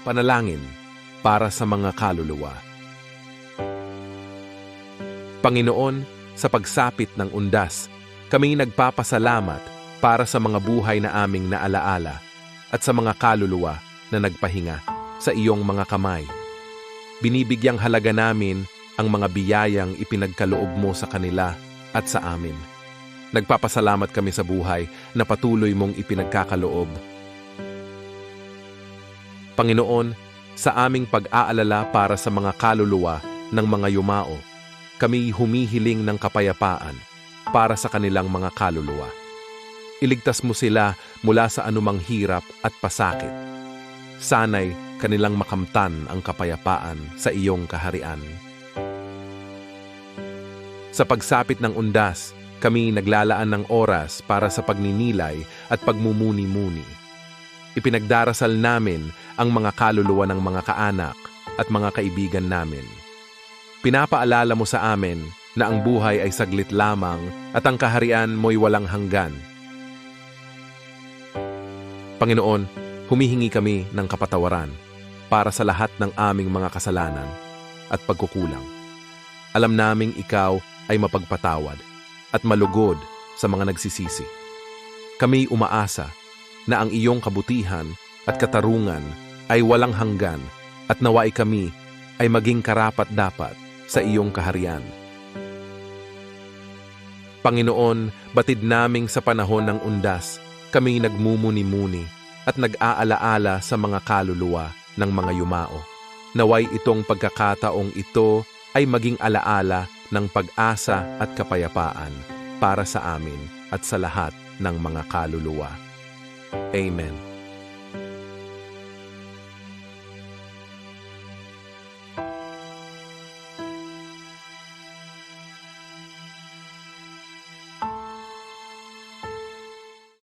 Panalangin para sa mga kaluluwa. Panginoon, sa pagsapit ng undas, kami nagpapasalamat para sa mga buhay na aming naalaala at sa mga kaluluwa na nagpahinga sa iyong mga kamay. Binibigyang halaga namin ang mga biyayang ipinagkaloob mo sa kanila at sa amin. Nagpapasalamat kami sa buhay na patuloy mong ipinagkakaloob. Panginoon, sa aming pag-aalala para sa mga kaluluwa ng mga yumao, kami humihiling ng kapayapaan para sa kanilang mga kaluluwa. Iligtas mo sila mula sa anumang hirap at pasakit. Sana'y kanilang makamtan ang kapayapaan sa iyong kaharian. Sa pagsapit ng undas, kami naglalaan ng oras para sa pagninilay at pagmumuni-muni. Ipinagdarasal namin ang mga kaluluwa ng mga kaanak at mga kaibigan namin. Pinapaalala mo sa amin na ang buhay ay saglit lamang at ang kaharian mo'y walang hanggan. Panginoon, humihingi kami ng kapatawaran para sa lahat ng aming mga kasalanan at pagkukulang. Alam naming ikaw ay mapagpatawad at malugod sa mga nagsisisi. Kami umaasa na ang iyong kabutihan at katarungan ay walang hanggan at naway kami ay maging karapat-dapat sa iyong kaharian. Panginoon, batid naming sa panahon ng undas, kami nagmumuni-muni at nag-aalaala sa mga kaluluwa ng mga yumao. Naway itong pagkakataong ito ay maging alaala ng pag-asa at kapayapaan para sa amin at sa lahat ng mga kaluluwa. Amen.